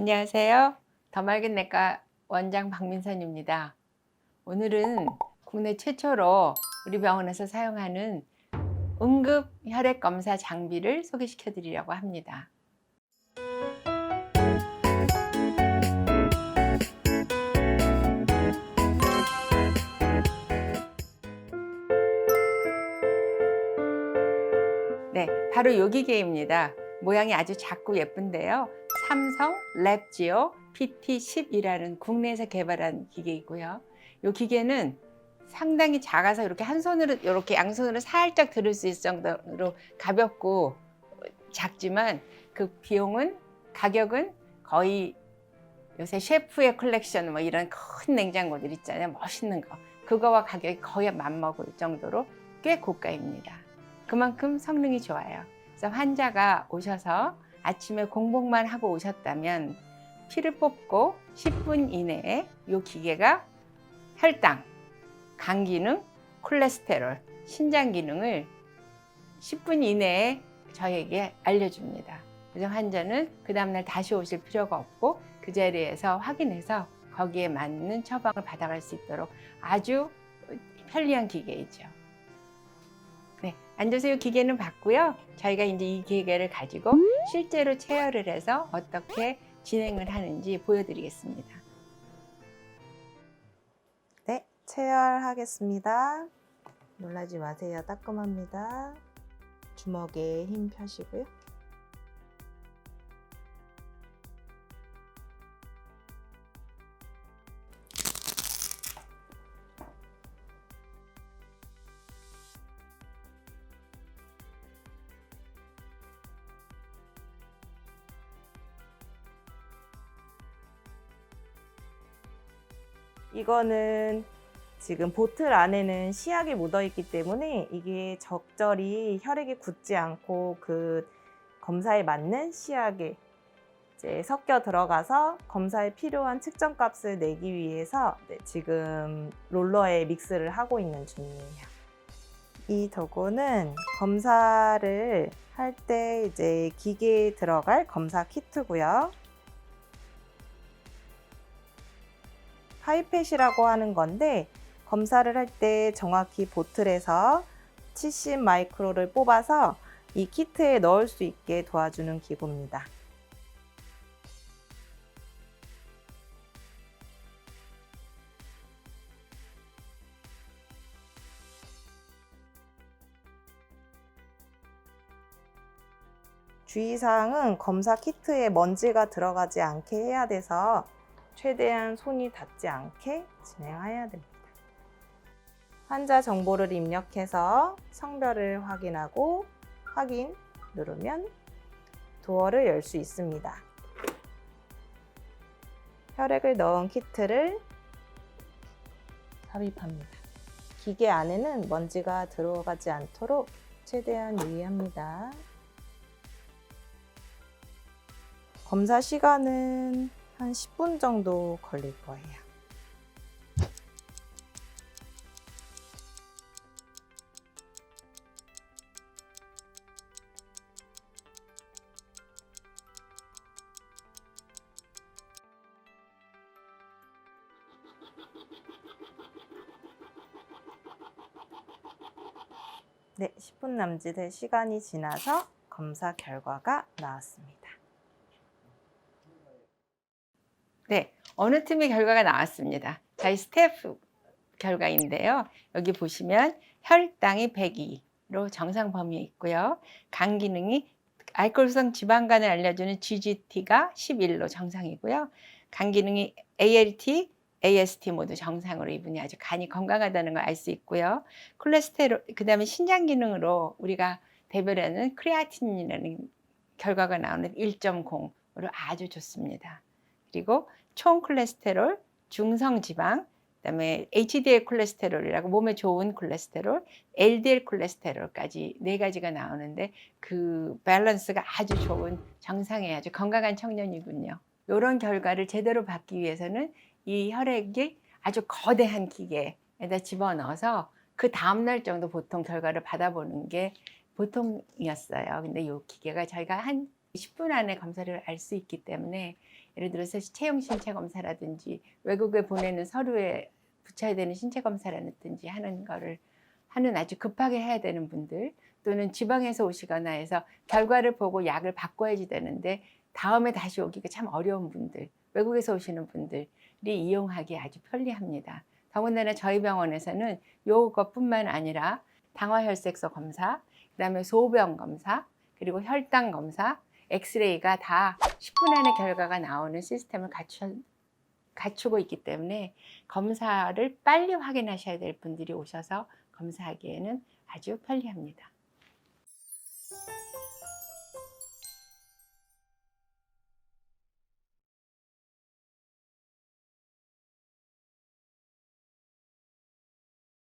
안녕하세요. 더 맑은 내과 원장 박민선입니다. 오늘은 국내 최초로 우리 병원에서 사용하는 응급 혈액 검사 장비를 소개시켜 드리려고 합니다. 네, 바로 요 기계입니다. 모양이 아주 작고 예쁜데요. 삼성 랩지오 PT10이라는 국내에서 개발한 기계이고요. 이 기계는 상당히 작아서 이렇게 한 손으로 이렇게 양손으로 살짝 들을 수 있을 정도로 가볍고 작지만 그 비용은 가격은 거의 요새 셰프의 컬렉션 뭐 이런 큰 냉장고들 있잖아요. 멋있는 거. 그거와 가격이 거의 맞먹을 정도로 꽤 고가입니다. 그만큼 성능이 좋아요. 그래서 환자가 오셔서 아침에 공복만 하고 오셨다면 피를 뽑고 10분 이내에 이 기계가 혈당, 간 기능, 콜레스테롤, 신장 기능을 10분 이내에 저에게 알려줍니다. 그래서 환자는 그 다음날 다시 오실 필요가 없고 그 자리에서 확인해서 거기에 맞는 처방을 받아갈 수 있도록 아주 편리한 기계이죠. 네, 앉으세요. 기계는 봤고요. 저희가 이제 이 기계를 가지고 실제로 체열을 해서 어떻게 진행을 하는지 보여드리겠습니다. 네, 체열하겠습니다. 놀라지 마세요. 따끔합니다. 주먹에 힘 펴시고요. 이거는 지금 보틀 안에는 시약이 묻어 있기 때문에 이게 적절히 혈액이 굳지 않고 그 검사에 맞는 시약에 이제 섞여 들어가서 검사에 필요한 측정 값을 내기 위해서 네, 지금 롤러에 믹스를 하고 있는 중이에요. 이 도구는 검사를 할 때 이제 기계에 들어갈 검사 키트고요. 파이펫이라고 하는 건데 검사를 할 때 정확히 보틀에서 70 마이크로를 뽑아서 이 키트에 넣을 수 있게 도와주는 기구입니다. 주의사항은 검사 키트에 먼지가 들어가지 않게 해야 돼서 최대한 손이 닿지 않게 진행해야 됩니다. 환자 정보를 입력해서 성별을 확인하고 확인 누르면 도어를 열 수 있습니다. 혈액을 넣은 키트를 삽입합니다. 기계 안에는 먼지가 들어가지 않도록 최대한 유의합니다. 검사 시간은 한 10분 정도 걸릴 거예요. 네, 10분 남짓의 시간이 지나서 검사 결과가 나왔습니다. 네, 어느 틈의 결과가 나왔습니다. 저희 스태프 결과인데요. 여기 보시면 혈당이 102로 정상 범위에 있고요. 간 기능이 알코올성 지방간을 알려주는 GGT가 11로 정상이고요. 간 기능이 ALT, AST 모두 정상으로 이분이 아주 간이 건강하다는 걸 알 수 있고요. 콜레스테롤, 그 다음에 신장 기능으로 우리가 대별하는 크레아틴이라는 결과가 나오는 1.0으로 아주 좋습니다. 그리고 총 콜레스테롤, 중성 지방, 그다음에 HDL 콜레스테롤이라고 몸에 좋은 콜레스테롤, LDL 콜레스테롤까지 네 가지가 나오는데 그 밸런스가 아주 좋은 정상의 아주 건강한 청년이군요. 이런 결과를 제대로 받기 위해서는 이 혈액이 아주 거대한 기계에다 집어넣어서 그 다음 날 정도 보통 결과를 받아보는 게 보통이었어요. 근데 이 기계가 저희가 한 10분 안에 검사를 알 수 있기 때문에 예를 들어서 체형 신체 검사라든지 외국에 보내는 서류에 붙여야 되는 신체 검사라든지 하는 거를 하는 아주 급하게 해야 되는 분들 또는 지방에서 오시거나 해서 결과를 보고 약을 바꿔야지 되는데 다음에 다시 오기가 참 어려운 분들 외국에서 오시는 분들이 이용하기 아주 편리합니다. 더군다나 저희 병원에서는 요것뿐만 아니라 당화혈색소 검사, 그다음에 소변 검사, 그리고 혈당 검사, 엑스레이가 다 10분 안에 결과가 나오는 시스템을 갖추, 갖추고 있기 때문에 검사를 빨리 확인하셔야 될 분들이 오셔서 검사하기에는 아주 편리합니다.